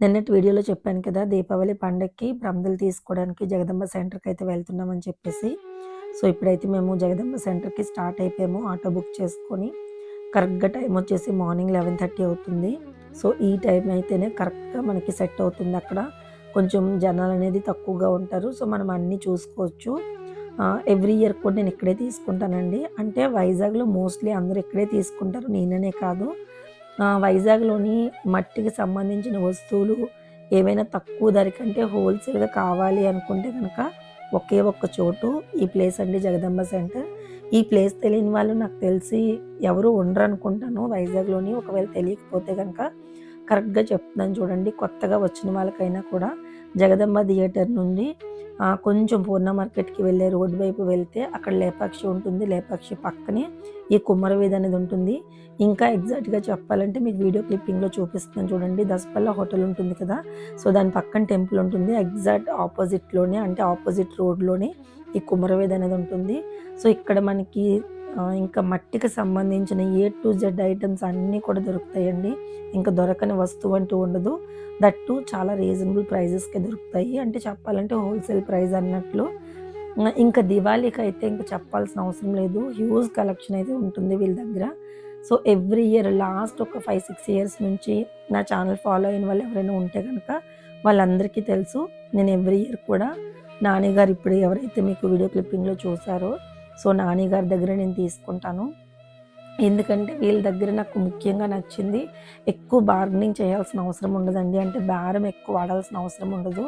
నిన్నటి వీడియోలో చెప్పాను కదా దీపావళి పండగకి ప్రమిదలు తీసుకోవడానికి జగదంబ సెంటర్కి అయితే వెళ్తున్నామని చెప్పేసి. సో ఇప్పుడైతే మేము జగదంబ సెంటర్కి స్టార్ట్ అయిపోయాము ఆటో బుక్ చేసుకొని. కరెక్ట్గా టైం వచ్చేసి మార్నింగ్ లెవెన్ థర్టీ అవుతుంది. సో ఈ టైం అయితేనే కరెక్ట్గా మనకి సెట్ అవుతుంది అక్కడ. కొంచెం జనాలు అనేది తక్కువగా ఉంటారు. సో మనం అన్నీ చూసుకోవచ్చు. ఎవ్రీ ఇయర్ కూడా నేను ఇక్కడే తీసుకుంటానండి. అంటే వైజాగ్లో మోస్ట్లీ అందరూ ఇక్కడే తీసుకుంటారు. నేననే కాదు. వైజాగ్లోని మట్టికి సంబంధించిన వస్తువులు ఏమైనా తక్కువ ధర కంటే హోల్సేల్గా కావాలి అనుకుంటే కనుక ఒకే ఒక్క చోటు ఈ ప్లేస్ అండి జగదంబ సెంటర్. ఈ ప్లేస్ తెలియని వాళ్ళు నాకు తెలిసి ఎవరు ఉండరు అనుకుంటాను వైజాగ్లోని ఒకవేళ తెలియకపోతే కనుక కరెక్ట్గా చెప్తున్నాను. చూడండి కొత్తగా వచ్చిన వాళ్ళకైనా కూడా జగదంబ థియేటర్ నుండి కొంచెం పూర్ణ మార్కెట్కి వెళ్ళే రోడ్డు వైపు వెళ్తే అక్కడ లేపాక్షి ఉంటుంది. లేపాక్షి పక్కనే ఈ కుమ్మరవీధి అనేది ఉంటుంది. ఇంకా ఎగ్జాక్ట్గా చెప్పాలంటే మీకు వీడియో క్లిప్పింగ్లో చూపిస్తున్నాను చూడండి. దసపల్ల హోటల్ ఉంటుంది కదా సో దాని పక్కన టెంపుల్ ఉంటుంది. ఎగ్జాక్ట్ ఆపోజిట్లోనే అంటే ఆపోజిట్ రోడ్లోనే ఈ కుమ్మరవేది అనేది ఉంటుంది. సో ఇక్కడ మనకి ఇంకా మట్టికి సంబంధించిన ఏ టు జెడ్ ఐటమ్స్ అన్నీ కూడా దొరుకుతాయండి. ఇంకా దొరకని వస్తువు అంటూ ఉండదు. దట్టు చాలా రీజనబుల్ ప్రైజెస్కే దొరుకుతాయి. అంటే చెప్పాలంటే హోల్సేల్ ప్రైస్ అన్నట్లు. ఇంకా దివాళీకి అయితే ఇంకా చెప్పాల్సిన అవసరం లేదు. హ్యూజ్ కలెక్షన్ అయితే ఉంటుంది వీళ్ళ దగ్గర. సో ఎవ్రీ ఇయర్ లాస్ట్ ఒక ఫైవ్ సిక్స్ ఇయర్స్ నుంచి నా ఛానల్ ఫాలో అయిన వాళ్ళు ఎవరైనా ఉంటే కనుక వాళ్ళందరికీ తెలుసు. నేను ఎవ్రీ ఇయర్ కూడా నాని గారు ఇప్పుడు ఎవరైతే మీకు వీడియో క్లిప్పింగ్లో చూసారో సో నాని గారి దగ్గర నేను తీసుకుంటాను. ఎందుకంటే వీళ్ళ దగ్గర నాకు ముఖ్యంగా నచ్చింది ఎక్కువ బార్గెనింగ్ చేయాల్సిన అవసరం ఉండదండి. అంటే బేరం ఎక్కువ వాడాల్సిన అవసరం ఉండదు.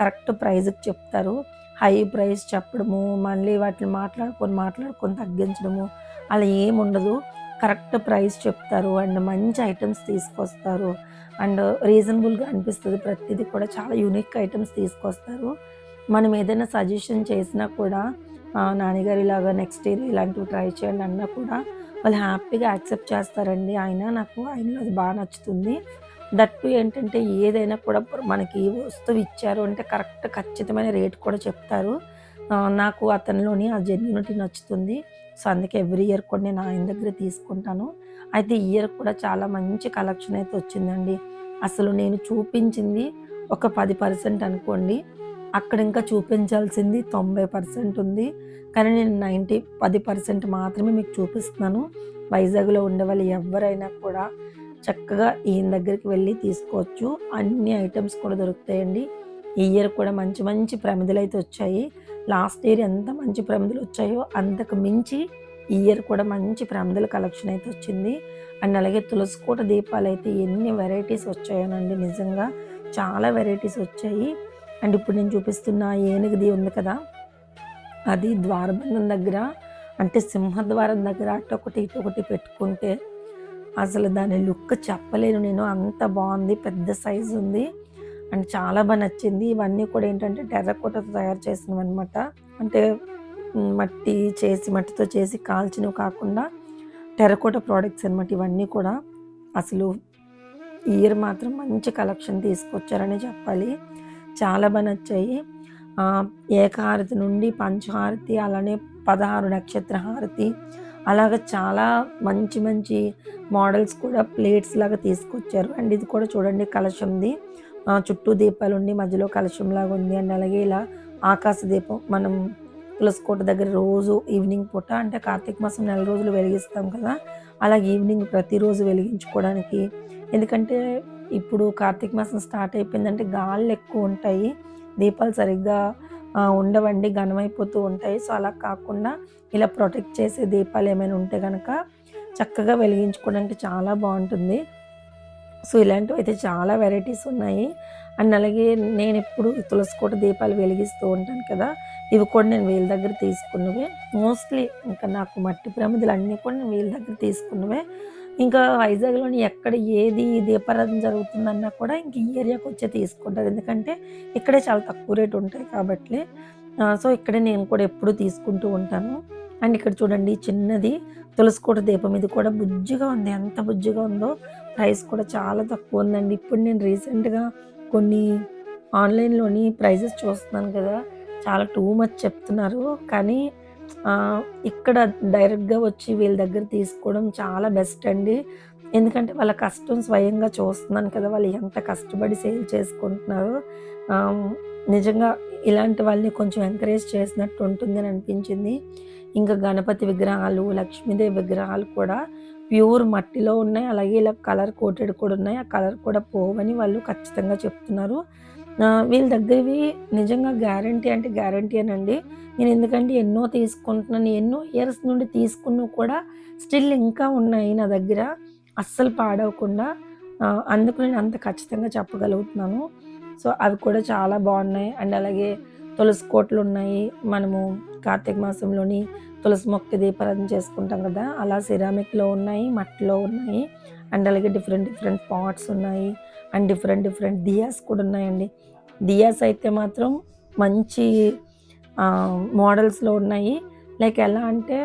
కరెక్ట్ ప్రైజ్కి చెప్తారు. హై ప్రైస్ చెప్పడము మళ్ళీ వాటిని మాట్లాడుకొని మాట్లాడుకొని తగ్గించడము అలా ఏముండదు కరెక్ట్ ప్రైస్ చెప్తారు అండ్ మంచి ఐటమ్స్ తీసుకొస్తారు. అండ్ రీజనబుల్గా అనిపిస్తుంది. ప్రతిదీ కూడా చాలా యూనిక్ ఐటమ్స్ తీసుకొస్తారు. మనం ఏదైనా సజెషన్ చేసినా కూడా నాన్నగారు ఇలాగా నెక్స్ట్ ఇయర్ ఇలాంటివి ట్రై చేయండి అన్నా కూడా వాళ్ళు హ్యాపీగా యాక్సెప్ట్ చేస్తారండి. ఆయన నాకు ఆయనలో అది బాగా నచ్చుతుంది. దట్టు ఏంటంటే ఏదైనా కూడా మనకి వస్తువు ఇచ్చారు అంటే కరెక్ట్ ఖచ్చితమైన రేట్ కూడా చెప్తారు. నాకు అతనిలోని ఆ జెన్యునిటీ నచ్చుతుంది. సో అందుకే ఎవ్రీ ఇయర్ కూడా నేను ఆయన దగ్గర తీసుకుంటాను. అయితే ఈ ఇయర్ కూడా చాలా మంచి కలెక్షన్ అయితే వచ్చిందండి. అసలు నేను చూపించింది ఒక పది పర్సెంట్ అనుకోండి. అక్కడ ఇంకా చూపించాల్సింది తొంభై పర్సెంట్ ఉంది. కానీ నేను నైంటీ పది పర్సెంట్ మాత్రమే మీకు చూపిస్తున్నాను. వైజాగ్లో ఉండే వాళ్ళు ఎవరైనా కూడా చక్కగా ఈయన దగ్గరికి వెళ్ళి తీసుకోవచ్చు. అన్ని ఐటమ్స్ కూడా దొరుకుతాయండి. ఈ ఇయర్ కూడా మంచి మంచి ప్రమిదలు అయితే వచ్చాయి. లాస్ట్ ఇయర్ ఎంత మంచి ప్రమిదలు వచ్చాయో అంతకు మించి ఈ ఇయర్ కూడా మంచి ప్రమిదల కలెక్షన్ అయితే వచ్చింది. అండ్ అలాగే తులసికోట దీపాలు అయితే ఎన్ని వెరైటీస్ వచ్చాయోనండి నిజంగా. చాలా వెరైటీస్ వచ్చాయి. అండ్ ఇప్పుడు నేను చూపిస్తున్న ఏనుగుది ఉంది కదా అది ద్వారబంధం దగ్గర అంటే సింహద్వారం దగ్గర అట్ట ఒకటి ఇటు ఒకటి పెట్టుకుంటే అసలు దాని లుక్ చెప్పలేను నేను. అంత బాగుంది పెద్ద సైజు ఉంది అండ్ చాలా బాగా నచ్చింది. ఇవన్నీ కూడా ఏంటంటే టెర్రకోటతో తయారు చేసినవి అనమాట అంటే మట్టి చేసి మట్టితో చేసి కాల్చినవి కాకుండా టెర్రకోట ప్రోడక్ట్స్ అనమాట ఇవన్నీ కూడా. అసలు ఇయర్ మాత్రం మంచి కలెక్షన్ తీసుకొచ్చారని చెప్పాలి. చాలా బాగా నచ్చాయి. ఏకహారతి నుండి పంచహారతి అలానే పదహారు నక్షత్ర హారతి అలాగ చాలా మంచి మంచి మోడల్స్ కూడా ప్లేట్స్ లాగా తీసుకొచ్చారు. అండ్ ఇది కూడా చూడండి కలశంది. చుట్టూ దీపాలు ఉండి మధ్యలో కలశం లాగా ఉంది. అండ్ అలాగే ఇలా ఆకాశ దీపం మనం తులసికోట దగ్గర రోజు ఈవినింగ్ పూట అంటే కార్తీక మాసం నెల రోజులు వెలిగిస్తాం కదా అలాగే ఈవినింగ్ ప్రతిరోజు వెలిగించుకోవడానికి. ఎందుకంటే ఇప్పుడు కార్తీక మాసం స్టార్ట్ అయిపోయిందంటే గాళ్ళు ఎక్కువ ఉంటాయి దీపాలు సరిగ్గా ఉండవండి ఘనమైపోతూ ఉంటాయి. సో అలా కాకుండా ఇలా ప్రొటెక్ట్ చేసే దీపాలు ఏమైనా ఉంటే కనుక చక్కగా వెలిగించుకోవడానికి చాలా బాగుంటుంది. సో ఇలాంటివి అయితే చాలా వెరైటీస్ ఉన్నాయి. అండ్ అలాగే నేను ఎప్పుడు తులసికోట దీపాలు వెలిగిస్తూ ఉంటాను కదా ఇవి కూడా నేను వీళ్ళ దగ్గర తీసుకున్నవే. మోస్ట్లీ ఇంకా నాకు మట్టి ప్రమిదలు అన్నీ కూడా నేను వీళ్ళ దగ్గర తీసుకున్నవే. ఇంకా వైజాగ్లోని ఎక్కడ ఏది దీపారాధన జరుగుతుందన్నా కూడా ఇంక ఈ ఏరియాకి వచ్చే తీసుకుంటారు. ఎందుకంటే ఇక్కడే చాలా తక్కువ రేటు ఉంటాయి కాబట్టి సో ఇక్కడే నేను కూడా ఎప్పుడూ తీసుకుంటూ ఉంటాను. అండ్ ఇక్కడ చూడండి చిన్నది తులసికోట దీపం. ఇది కూడా బుజ్జిగా ఉంది. ఎంత బుజ్జిగా ఉందో ప్రైస్ కూడా చాలా తక్కువ ఉందండి. ఇప్పుడు నేను రీసెంట్గా కొన్ని ఆన్లైన్లోని ప్రైజెస్ చూస్తున్నాను కదా. చాలా టూ మచ్ చెప్తున్నారు. కానీ ఇక్కడ డైరెక్ట్గా వచ్చి వీళ్ళ దగ్గర తీసుకోవడం చాలా బెస్ట్ అండి. ఎందుకంటే వాళ్ళ కష్టం స్వయంగా చూస్తున్నాను కదా వాళ్ళు ఎంత కష్టపడి సేల్ చేసుకుంటున్నారో. నిజంగా ఇలాంటి వాళ్ళని కొంచెం ఎంకరేజ్ చేసినట్టు ఉంటుంది అని అనిపించింది. ఇంకా గణపతి విగ్రహాలు లక్ష్మీదేవి విగ్రహాలు కూడా ప్యూర్ మట్టిలో ఉన్నాయి. అలాగే ఇలా కలర్ కోటెడ్ కూడా ఉన్నాయి. ఆ కలర్ కూడా పోవని వాళ్ళు ఖచ్చితంగా చెప్తున్నారు. వీళ్ళ దగ్గరవి నిజంగా గ్యారంటీ అంటే గ్యారంటీ అనండి. నేను ఎందుకంటే ఎన్నో తీసుకుంటున్నాను ఎన్నో ఇయర్స్ నుండి తీసుకున్నా కూడా స్టిల్ ఇంకా ఉన్నాయి నా దగ్గర. అస్సలు పాడవకుండా అందుకు నేను అంత ఖచ్చితంగా చెప్పగలుగుతున్నాను. సో అవి కూడా చాలా బాగున్నాయి. అండ్ అలాగే తులసి కోట్లు ఉన్నాయి. మనము కార్తీక మాసంలోని తులసి మొక్క దీపారాధన చేసుకుంటాం కదా అలా సిరామిక్లో ఉన్నాయి మట్టిలో ఉన్నాయి. అండ్ అలాగే డిఫరెంట్ డిఫరెంట్ పాట్స్ ఉన్నాయి. అండ్ డిఫరెంట్ డిఫరెంట్ దియాస్ కూడా ఉన్నాయండి. దియాస్ అయితే మాత్రం మంచి మోడల్స్లో ఉన్నాయి. లైక్ ఎలా అంటే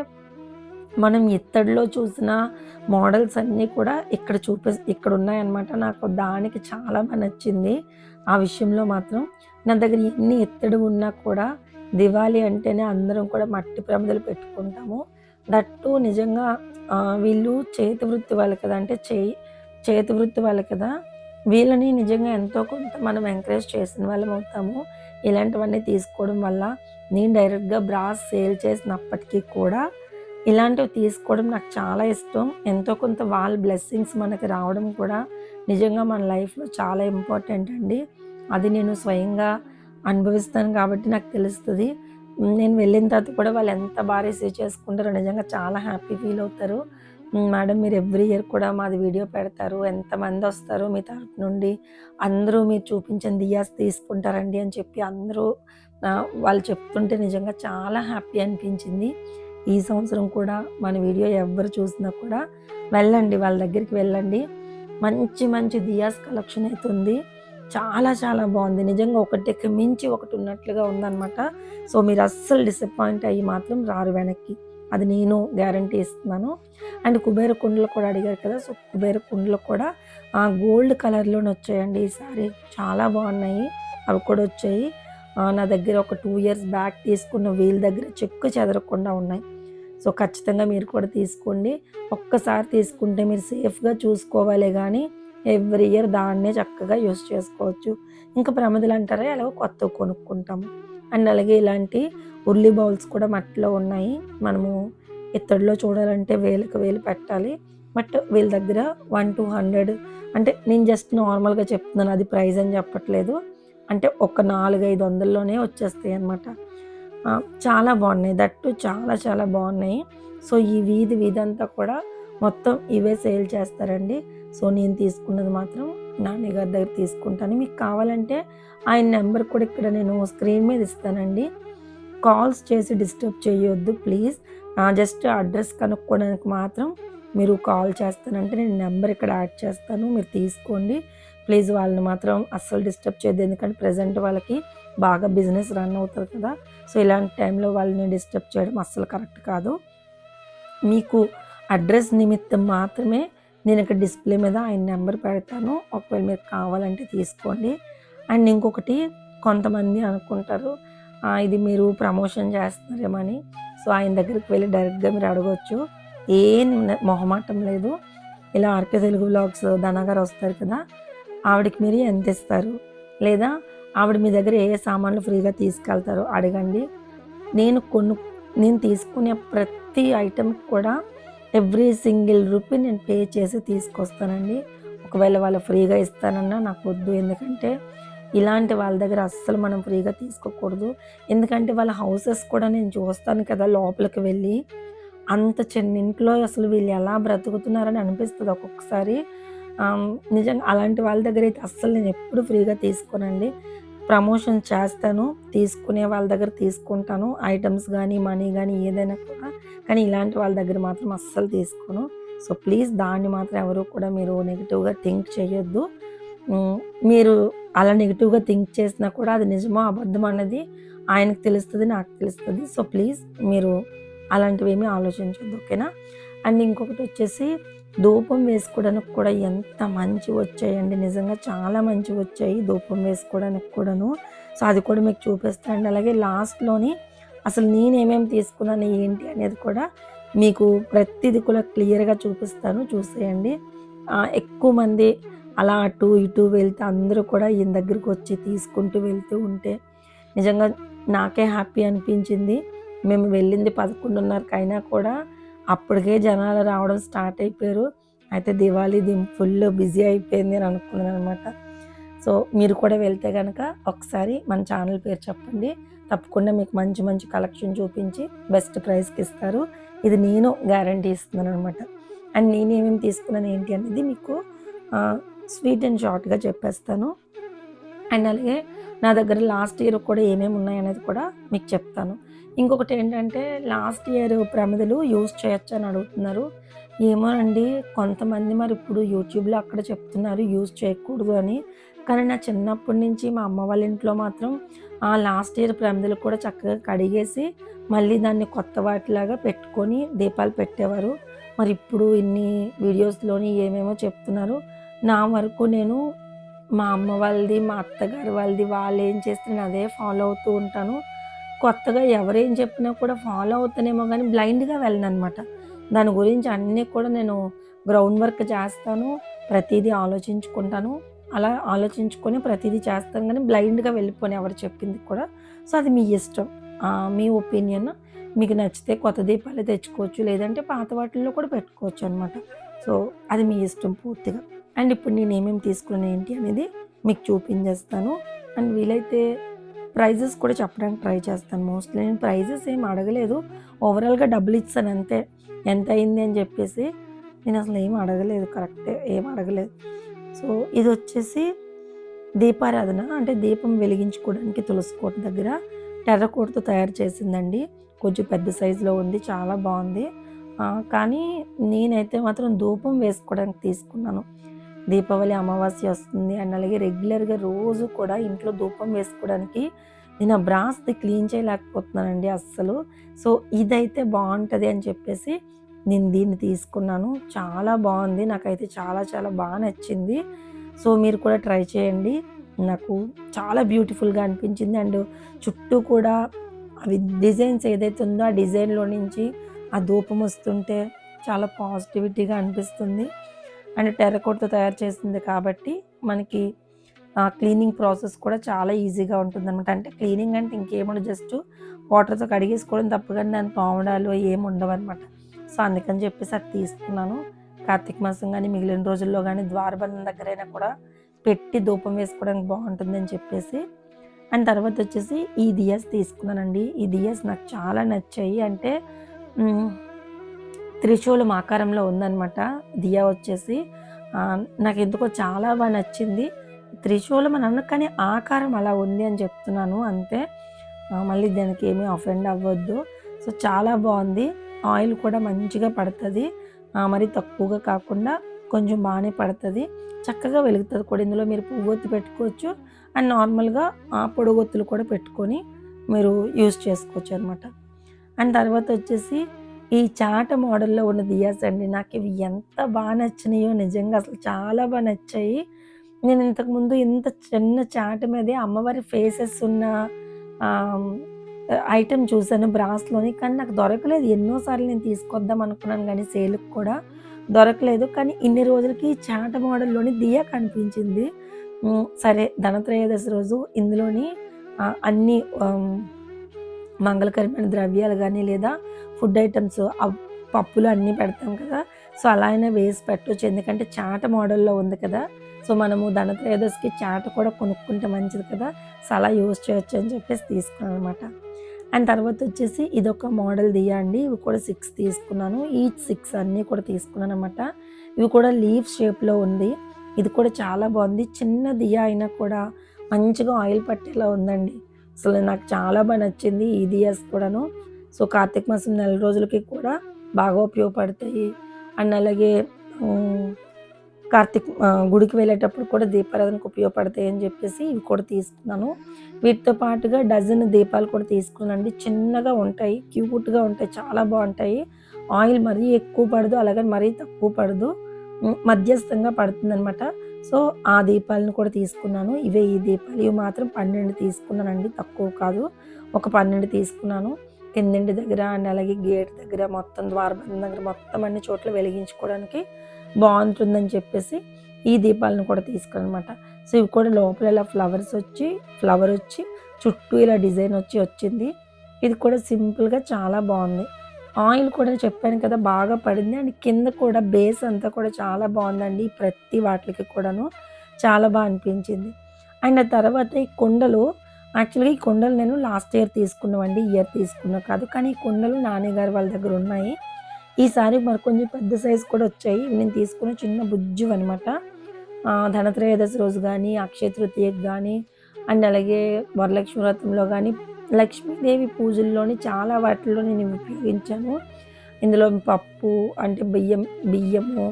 మనం ఇత్తడిలో చూసిన మోడల్స్ అన్నీ కూడా ఇక్కడ చూపి ఇక్కడ ఉన్నాయన్నమాట. నాకు దానికి చాలా బాగా నచ్చింది. ఆ విషయంలో మాత్రం నా దగ్గర ఎన్ని ఇత్తడి ఉన్నా కూడా దివాళీ అంటేనే అందరం కూడా మట్టి ప్రమిదలు పెట్టుకుంటాము. దట్టు నిజంగా వీళ్ళు చేతి వృత్తి వాళ్ళు కదా అంటే చేయి చేతి వృత్తి వాళ్ళు కదా వీళ్ళని నిజంగా ఎంతో కొంత మనం ఎంకరేజ్ చేసిన వాళ్ళం అవుతాము. ఇలాంటివన్నీ తీసుకోవడం వల్ల నేను డైరెక్ట్గా బ్రాస్ సేల్ చేసినప్పటికీ కూడా ఇలాంటివి తీసుకోవడం నాకు చాలా ఇష్టం. ఎంతో కొంత వాళ్ళ బ్లెస్సింగ్స్ మనకి రావడం కూడా నిజంగా మన లైఫ్లో చాలా ఇంపార్టెంట్ అండి. అది నేను స్వయంగా అనుభవిస్తాను కాబట్టి నాకు తెలుస్తుంది. నేను వెళ్ళిన తర్వాత కూడా వాళ్ళు ఎంత బాగా రిసీవ్ చేసుకుంటారో నిజంగా చాలా హ్యాపీ ఫీల్ అవుతారు. మేడం మీరు ఎవ్రీ ఇయర్ కూడా మాది వీడియో పెడతారు. ఎంతమంది వస్తారు మీ తరపు నుండి అందరూ మీరు చూపించిన దియాస్ తీసుకుంటారండి అని చెప్పి అందరూ వాళ్ళు చెప్తుంటే నిజంగా చాలా హ్యాపీ అనిపించింది. ఈ సంవత్సరం కూడా మన వీడియో ఎవరు చూసినా కూడా వెళ్ళండి వాళ్ళ దగ్గరికి వెళ్ళండి. మంచి మంచి దియాస్ కలెక్షన్ అయితే ఉంది. చాలా చాలా బాగుంది. నిజంగా ఒకటికి మించి ఒకటి ఉన్నట్లుగా ఉందన్నమాట. సో మీరు అస్సలు డిసప్పాయింట్ అయ్యి మాత్రం రారు వెనక్కి. అది నేను గ్యారంటీ ఇస్తున్నాను. అండ్ కుబేర కుండలు కూడా అడిగారు కదా సో కుబేర కుండలు కూడా ఆ గోల్డ్ కలర్లోనే వచ్చాయండి ఈసారి చాలా బాగున్నాయి. అవి కూడా వచ్చాయి. నా దగ్గర ఒక టూ ఇయర్స్ బ్యాక్ తీసుకున్న వీల్ దగ్గర చెక్కు చెదరకుండా ఉన్నాయి. సో ఖచ్చితంగా మీరు కూడా తీసుకోండి. ఒక్కసారి తీసుకుంటే మీరు సేఫ్గా చూసుకోవాలి కానీ ఎవ్రీ ఇయర్ దాన్నే చక్కగా యూస్ చేసుకోవచ్చు. ఇంకా ప్రమిదలు అంటారా? ఎలాగో కొత్త కొనుక్కుంటాము అండ్ అలాగే ఇలాంటి ఉర్లీ బౌల్స్ కూడా మట్టిలో ఉన్నాయి. మనము ఇత్తడిలో చూడాలంటే వేలకు వేలు పెట్టాలి. బట్ వీళ్ళ దగ్గర వన్ టూ హండ్రెడ్ అంటే నేను జస్ట్ నార్మల్గా చెప్తున్నాను. అది ప్రైస్ అని చెప్పట్లేదు. అంటే ఒక నాలుగైదు వందల్లోనే వచ్చేస్తాయి అనమాట చాలా బాగున్నాయి. దట్టు చాలా చాలా బాగున్నాయి. సో ఈ వీధి వీధి అంతా కూడా మొత్తం ఇవే సేల్ చేస్తారండి. సో నేను తీసుకున్నది మాత్రం నాని గారి దగ్గర తీసుకుంటాను. మీకు కావాలంటే ఆయన నెంబర్ కూడా ఇక్కడ నేను స్క్రీన్ మీద ఇస్తానండి. కాల్స్ చేసి డిస్టర్బ్ చేయొద్దు ప్లీజ్. జస్ట్ అడ్రస్ కనుక్కోవడానికి మాత్రం మీరు కాల్ చేస్తానంటే నేను నెంబర్ ఇక్కడ యాడ్ చేస్తాను. మీరు తీసుకోండి. ప్లీజ్ వాళ్ళని మాత్రం అస్సలు డిస్టర్బ్ చేయొద్దు. ఎందుకంటే ప్రజెంట్ వాళ్ళకి బాగా బిజినెస్ రన్ అవుతుంది కదా. సో ఇలాంటి టైంలో వాళ్ళని డిస్టర్బ్ చేయడం అస్సలు కరెక్ట్ కాదు. మీకు అడ్రస్ నిమిత్తం మాత్రమే నేను ఇక్కడ డిస్ప్లే మీద ఆయన నెంబర్ పెడతాను. ఒకవేళ మీరు కావాలంటే తీసుకోండి. అండ్ ఇంకొకటి కొంతమంది అనుకుంటారు ఇది మీరు ప్రమోషన్ చేస్తున్నారేమని. సో ఆయన దగ్గరికి వెళ్ళి డైరెక్ట్గా మీరు అడగవచ్చు ఏం మొహమాటం లేదు. ఇలా ఆర్కే తెలుగు బ్లాగ్స్ ధనగారు వస్తారు కదా ఆవిడకి మీరు ఎంత ఇస్తారు? లేదా ఆవిడ మీ దగ్గర ఏ ఏ సామాన్లు ఫ్రీగా తీసుకెళ్తారో అడగండి. నేను కొను నేను తీసుకునే ప్రతి ఐటెం కూడా ఎవ్రీ సింగిల్ రూపీ నేను పే చేసి తీసుకొస్తానండి. ఒకవేళ వాళ్ళు ఫ్రీగా ఇస్తానన్నా నాకు వద్దు. ఎందుకంటే ఇలాంటి వాళ్ళ దగ్గర అస్సలు మనం ఫ్రీగా తీసుకోకూడదు. ఎందుకంటే వాళ్ళ హౌసెస్ కూడా నేను చూస్తాను కదా లోపలికి వెళ్ళి. అంత చిన్న ఇంట్లో అసలు వీళ్ళు ఎలా బ్రతుకుతున్నారని అనిపిస్తుంది ఒక్కొక్కసారి. నిజంగా అలాంటి వాళ్ళ దగ్గర అయితే అస్సలు నేను ఎప్పుడు ఫ్రీగా తీసుకోనండి. ప్రమోషన్ చేస్తాను తీసుకునే వాళ్ళ దగ్గర తీసుకుంటాను. ఐటమ్స్ కానీ మనీ కానీ ఏదైనా కూడా. కానీ ఇలాంటి వాళ్ళ దగ్గర మాత్రం అస్సలు తీసుకోను. సో ప్లీజ్ దాన్ని మాత్రం ఎవరు కూడా మీరు నెగిటివ్గా థింక్ చేయొద్దు. మీరు అలా నెగిటివ్గా థింక్ చేసినా కూడా అది నిజమో అబద్ధం అన్నది ఆయనకు తెలుస్తుంది నాకు తెలుస్తుంది. సో ప్లీజ్ మీరు అలాంటివి ఏమీ ఆలోచించొద్దు ఓకేనా? అండ్ ఇంకొకటి వచ్చేసి ధూపం వేసుకోవడానికి కూడా ఎంత మంచి వచ్చాయండి. నిజంగా చాలా మంచి వచ్చాయి ధూపం వేసుకోవడానికి కూడాను. సో అది కూడా మీకు చూపిస్తానండి అలాగే లాస్ట్లోని అసలు నేనేమేమి తీసుకున్నాను ఏంటి అనేది కూడా మీకు ప్రతిదీ కూడా క్లియర్గా చూపిస్తాను. చూసేయండి. ఎక్కువ మంది అలా అటు ఇటు వెళ్తే అందరూ కూడా ఈయన దగ్గరికి వచ్చి తీసుకుంటూ వెళ్తూ ఉంటే నిజంగా నాకే హ్యాపీ అనిపించింది. మేము వెళ్ళింది పదకొండున్నరకైనా కూడా అప్పటికే జనాలు రావడం స్టార్ట్ అయిపోయారు. అయితే దివాళీ దీని ఫుల్ బిజీ అయిపోయింది అని అనుకున్నాననమాట. సో, మీరు కూడా వెళ్తే కనుక ఒకసారి మన ఛానల్ పేరు చెప్పండి. తప్పకుండా మీకు మంచి మంచి కలెక్షన్ చూపించి బెస్ట్ ప్రైస్‌కి ఇస్తారు. ఇది నేను గ్యారంటీ ఇస్తున్నాననమాట. అండ్ నేనేమేమి తీసుకున్నాను ఏంటి అనేది మీకు స్వీట్ అండ్ షార్ట్‌గా చెప్పేస్తాను. అండ్ అలాగే నా దగ్గర లాస్ట్ ఇయర్ కూడా ఏమేమి ఉన్నాయనేది కూడా మీకు చెప్తాను. ఇంకొకటి ఏంటంటే లాస్ట్ ఇయర్ ప్రమిదలు యూజ్ చేయొచ్చు అని అడుగుతున్నారు. ఏమోనండి కొంతమంది మరి ఇప్పుడు యూట్యూబ్‌లో అక్కడ చెప్తున్నారు యూజ్ చేయకూడదు అని. కానీ నా చిన్నప్పటి నుంచి మా అమ్మ వాళ్ళ ఇంట్లో మాత్రం ఆ లాస్ట్ ఇయర్ ప్రమిదలు కూడా చక్కగా కడిగేసి మళ్ళీ దాన్ని కొత్త వాటిలాగా పెట్టుకొని దీపాలు పెట్టేవారు. మరి ఇప్పుడు ఇన్ని వీడియోస్‌లోని ఏమేమో చెప్తున్నారు. నా వరకు నేను మా అమ్మ వాళ్ళది, మా అత్తగారు వాళ్ళది వాళ్ళు చేస్తే నేను అదే ఫాలో అవుతూ ఉంటాను. కొత్తగా ఎవరేం చెప్పినా కూడా ఫాలో అవుతానేమో కానీ బ్లైండ్‌గా వెళ్ళను అనమాట దాని గురించి అన్నీ కూడా నేను గ్రౌండ్ వర్క్ చేస్తాను. ప్రతిదీ ఆలోచించుకుంటాను. అలా ఆలోచించుకొని ప్రతిదీ చేస్తాను కానీ బ్లైండ్‌గా వెళ్ళిపోని ఎవరు చెప్పింది కూడా. సో, అది మీ ఇష్టం. మీ ఒపీనియన్. మీకు నచ్చితే కొత్త దీపాలు తెచ్చుకోవచ్చు. లేదంటే పాత వాటిల్లో కూడా పెట్టుకోవచ్చు అనమాట సో, అది మీ ఇష్టం పూర్తిగా. అండ్ ఇప్పుడు నేను ఏమేమి తీసుకున్నాను ఏంటి అనేది మీకు చూపించేస్తాను. అండ్ వీలైతే ప్రైజెస్ కూడా చెప్పడానికి ట్రై చేస్తాను. మోస్ట్‌లీ నేను ప్రైజెస్ ఏమి అడగలేదు. ఓవరాల్‌గా డబ్బులు ఇచ్చాను అంతే. ఎంత అయింది అని చెప్పేసి. నేను అసలు ఏం అడగలేదు కరెక్టే. ఏం అడగలేదు. సో, ఇది వచ్చేసి దీపారాధన అంటే దీపం వెలిగించుకోవడానికి తులసి కోట దగ్గర టెర్రకోటతో తయారు చేసిందండి. కొంచెం పెద్ద సైజులో ఉంది. చాలా బాగుంది కానీ నేనైతే మాత్రం ధూపం వేసుకోవడానికి తీసుకున్నాను. దీపావళి అమావాస్య వస్తుంది. అండ్ అలాగే రెగ్యులర్‌గా రోజు కూడా ఇంట్లో ధూపం వేసుకోవడానికి నేను ఆ బ్రాస్‌ది క్లీన్ చేయలేకపోతున్నానండి అస్సలు. సో, ఇదైతే బాగుంటుంది అని చెప్పేసి నేను దీన్ని తీసుకున్నాను. చాలా బాగుంది నాకైతే చాలా చాలా బాగా నచ్చింది. సో, మీరు కూడా ట్రై చేయండి. నాకు చాలా బ్యూటిఫుల్‌గా అనిపించింది. అండ్ చుట్టూ కూడా అవి డిజైన్స్ ఏదైతే ఉందో ఆ డిజైన్‌లో నుంచి ఆ ధూపం వస్తుంటే చాలా పాజిటివిటీగా అనిపిస్తుంది. అండ్ టెరకోట్తో తయారు చేసింది కాబట్టి మనకి క్లీనింగ్ ప్రాసెస్ కూడా చాలా ఈజీగా ఉంటుందనమాట. అంటే క్లీనింగ్ అంటే ఇంకేముండదు జస్ట్ వాటర్‌తో కడిగేసుకోవడం తప్పకుండా దాని దాన్ని తోమడాలు ఏమి ఉండవనమాట. సో, అందుకని చెప్పేసి అది తీసుకున్నాను. కార్తీక మాసం కానీ మిగిలిన రోజుల్లో కానీ ద్వారబంధం దగ్గరైనా కూడా పెట్టి ధూపం వేసుకోవడానికి బాగుంటుందని చెప్పేసి. అండ్ తర్వాత వచ్చేసి ఈ దియాస్ తీసుకున్నానండి. ఈ దియాస్ నాకు చాలా నచ్చాయి. అంటే త్రిశూలం ఆకారంలో ఉందనమాట. దియా వచ్చేసి నాకు ఎందుకో చాలా బాగా నచ్చింది. త్రిశూలం అని అన్న కానీ ఆకారం అలా ఉంది అని చెప్తున్నాను అంతే. మళ్ళీ దానికి ఏమి అఫెండ్ అవ్వద్దు. సో, చాలా బాగుంది ఆయిల్ కూడా మంచిగా పడుతుంది మరి తక్కువగా కాకుండా కొంచెం బాగానే పడుతుంది చక్కగా వెలుగుతుంది కూడా. ఇందులో మీరు పువ్వొత్తు పెట్టుకోవచ్చు. అండ్ నార్మల్‌గా ఆ పొడుగొత్తులు కూడా పెట్టుకొని మీరు యూస్ చేసుకోవచ్చు అనమాట అండ్ తర్వాత వచ్చేసి ఈ చాట మోడల్‌లో ఉన్న దియాస్ అండి. నాకు ఇవి ఎంత బాగా నచ్చినాయో నిజంగా అసలు చాలా బాగా నచ్చాయి. నేను ఇంతకుముందు ఇంత చిన్న చాట మీదే అమ్మవారి ఫేసెస్ ఉన్న ఐటెం చూశాను బ్రాస్‌లోని. కానీ నాకు దొరకలేదు. ఎన్నోసార్లు నేను తీసుకొద్దాం అనుకున్నాను కానీ సేల్‌కి కూడా దొరకలేదు. కానీ ఇన్ని రోజులకి చాట మోడల్‌లోని దియా కనిపించింది. సరే ధనత్రయోదశి రోజు ఇందులోని అన్ని మంగళకరమైన ద్రవ్యాలు కానీ లేదా ఫుడ్ ఐటమ్స్ పప్పులు అన్నీ పెడతాం కదా! సో, అలా అయినా వేసి పెట్టవచ్చు ఎందుకంటే చాట మోడల్‌లో ఉంది కదా! సో, మనము ధనత్రయోదశికి చాట కూడా కొనుక్కుంటే మంచిది కదా! సో, అలా యూజ్ చేయొచ్చు అని చెప్పేసి తీసుకున్నాను అనమాట అండ్ తర్వాత వచ్చేసి ఇదొక మోడల్ దియా అండి. ఇవి కూడా సిక్స్ తీసుకున్నాను. ఈచ్ సిక్స్ అన్నీ కూడా తీసుకున్నాను అనమాట ఇవి కూడా లీఫ్ షేప్‌లో ఉంది. ఇది కూడా చాలా బాగుంది చిన్న దియా అయినా కూడా మంచిగా ఆయిల్ పట్టేలా ఉందండి. అసలు నాకు చాలా బాగా నచ్చింది ఈ దియాస్ కూడాను. సో, కార్తీక మాసం నెల రోజులకి కూడా బాగా ఉపయోగపడతాయి. అండ్ అలాగే కార్తీక్ గుడికి వెళ్ళేటప్పుడు కూడా దీపారాధనకు ఉపయోగపడతాయి అని చెప్పేసి ఇవి కూడా తీసుకున్నాను. వీటితో పాటుగా డజన్ దీపాలు కూడా తీసుకున్నానండి. చిన్నగా ఉంటాయి. క్యూట్‌గా ఉంటాయి. చాలా బాగుంటాయి ఆయిల్ మరీ ఎక్కువ పడదు. అలాగే మరీ తక్కువ పడదు. మధ్యస్థంగా పడుతుందనమాట. సో, ఆ దీపాలను కూడా తీసుకున్నాను. ఇవే ఈ దీపాలు. ఇవి మాత్రం 12 తీసుకున్నానండి. తక్కువ కాదు. ఒక 12 తీసుకున్నాను. కిందింటి దగ్గర అండ్ అలాగే గేట్ దగ్గర మొత్తం ద్వారబంధం దగ్గర మొత్తం అన్ని చోట్ల వెలిగించుకోవడానికి బాగుంటుందని చెప్పేసి ఈ దీపాలను కూడా తీసుకురనమాట సో ఇవి కూడా లోపల ఇలా ఫ్లవర్స్ వచ్చి ఫ్లవర్ వచ్చి చుట్టూ ఇలా డిజైన్ వచ్చి వచ్చింది. ఇది కూడా సింపుల్గా చాలా బాగుంది. ఆయిల్ కూడా చెప్పాను కదా బాగా పడింది. అండ్ కింద కూడా బేస్ అంతా కూడా చాలా బాగుందండి ప్రతి వాటికి కూడాను. చాలా బాగా అనిపించింది. అండ్ ఆ తర్వాత ఈ కుండలు యాక్చువల్గా ఈ కొండలు నేను లాస్ట్ ఇయర్ తీసుకున్నామండి ఇయర్ తీసుకున్నా కాదు కానీ ఈ కొండలు నాన్నగారు వాళ్ళ దగ్గర ఉన్నాయి. ఈసారి మరి కొంచెం పెద్ద సైజు కూడా వచ్చాయి. నేను తీసుకున్న చిన్న బుజ్జు అనమాట ధనత్రయోదశి రోజు కానీ అక్షయ తృతీయకు కానీ అండ్ అలాగే వరలక్ష్మి వ్రతంలో కానీ లక్ష్మీదేవి పూజల్లోని చాలా వాటిల్లో నేను ఉపయోగించాను. ఇందులో పప్పు అంటే బియ్యం బియ్యము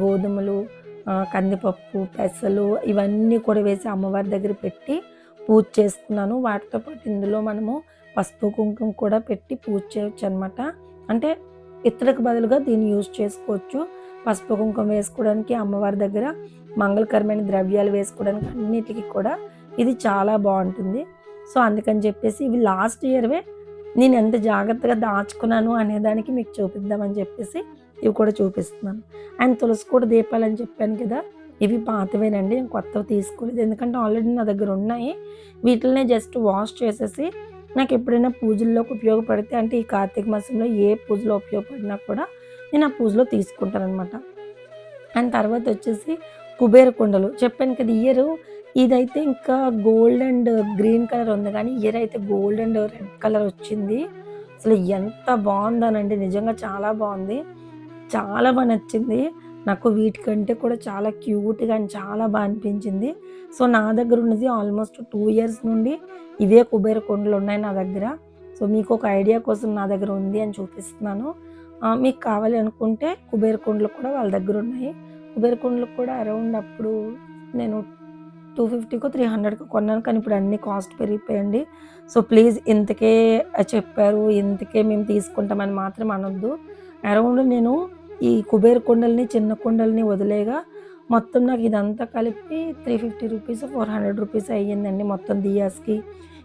గోధుమలు కందిపప్పు పెసలు ఇవన్నీ కూడా వేసి అమ్మవారి దగ్గర పెట్టి పూజ చేసుకున్నాను వాటితో పాటు ఇందులో మనము పసుపు కుంకుమ కూడా పెట్టి పూజ చేయొచ్చు అనమాట అంటే ఇతరకు బదులుగా దీన్ని యూజ్ చేసుకోవచ్చు. పసుపు కుంకుమ వేసుకోవడానికి అమ్మవారి దగ్గర మంగళకరమైన ద్రవ్యాలు వేసుకోవడానికి అన్నిటికీ కూడా ఇది చాలా బాగుంటుంది. సో అందుకని చెప్పేసి ఇవి లాస్ట్ ఇయర్వే నేను ఎంత జాగ్రత్తగా దాచుకున్నాను అనేదానికి మీకు చూపిద్దామని చెప్పేసి ఇవి కూడా చూపిస్తున్నాను. అండ్ తులసి కూడా దీపాలు అని చెప్పాను కదా ఇవి పాతవేనండి నేను కొత్తవి తీసుకోలేదు. ఎందుకంటే ఆల్రెడీ నా దగ్గర ఉన్నాయి. వీటినే జస్ట్ వాష్ చేసేసి నాకు ఎప్పుడైనా పూజల్లోకి ఉపయోగపడితే అంటే ఈ కార్తీక మాసంలో ఏ పూజలో ఉపయోగపడినా కూడా నేను ఆ పూజలో తీసుకుంటాను అండ్ తర్వాత వచ్చేసి కుబేర కుండలు. చెప్పాను కదా ఇయర్ ఇదైతే ఇంకా గోల్డ్ అండ్ గ్రీన్ కలర్ ఉంది. కానీ ఇయర్ అయితే గోల్డ్ అండ్ రెడ్ కలర్ వచ్చింది. అసలు ఎంత బాగుందనండి. నిజంగా చాలా బాగుంది. చాలా బాగా నచ్చింది. నాకు వీటికంటే కూడా చాలా క్యూట్గా అండ్ చాలా బాగా అనిపించింది. సో నా దగ్గర ఉన్నది ఆల్మోస్ట్ టూ ఇయర్స్ నుండి ఇవే కుబేర కొండలు ఉన్నాయి నా దగ్గర. సో మీకు ఒక ఐడియా కోసం నా దగ్గర ఉంది అని చూపిస్తున్నాను. మీకు కావాలి అనుకుంటే కుబేర కొండలు కూడా వాళ్ళ దగ్గర ఉన్నాయి. కుబేర కొండలు కూడా అరౌండ్ అప్పుడు నేను టూ ఫిఫ్టీకో త్రీ హండ్రెడ్కో కొన్నాను. కానీ ఇప్పుడు అన్ని కాస్ట్ పెరిగిపోయండి సో ప్లీజ్ ఇంతకే చెప్పారు. ఇంతకే మేము తీసుకుంటామని మాత్రం అనొద్దు. అరౌండ్ నేను ఈ కుబేర కుండల్ని చిన్న కుండల్ని వదిలేగా మొత్తం నాకు ఇదంతా కలిపి three fifty rupees four hundred rupees అయ్యిందండి మొత్తం దియాస్కి.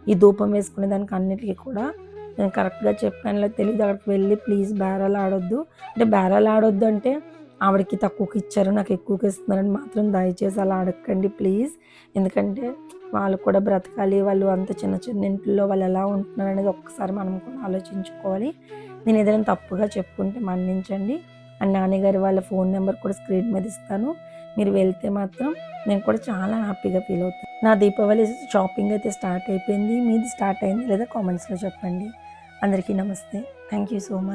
ఈ ధూపం వేసుకునే దానికి అన్నిటికీ కూడా నేను కరెక్ట్గా చెప్పాను. తెలియదు అక్కడికి వెళ్ళి ప్లీజ్ బేరాలు ఆడొద్దు. అంటే బేరాలు ఆడొద్దు అంటే ఆవిడకి తక్కువకి ఇచ్చారు నాకు ఎక్కువకి ఇస్తున్నారని మాత్రం దయచేసి అలా అడగండి ప్లీజ్ ఎందుకంటే వాళ్ళు కూడా బ్రతకాలి వాళ్ళు అంత చిన్న చిన్న ఇంట్లో వాళ్ళు ఎలా ఉంటున్నారు అనేది ఒక్కసారి మనం కూడా ఆలోచించుకోవాలి. నేను ఏదైనా తప్పుగా చెప్పుకుంటే మన్నించండి. అండ్ నాన్నగారి వాళ్ళ ఫోన్ నెంబర్ కూడా స్క్రీన్ మీద ఇస్తాను. మీరు వెళ్తే మాత్రం నేను కూడా చాలా హ్యాపీగా ఫీల్ అవుతాను. నా దీపావళి షాపింగ్ అయితే స్టార్ట్ అయిపోయింది. మీది స్టార్ట్ అయింది లేదా కామెంట్స్లో చెప్పండి. అందరికీ నమస్తే. Thank you so much.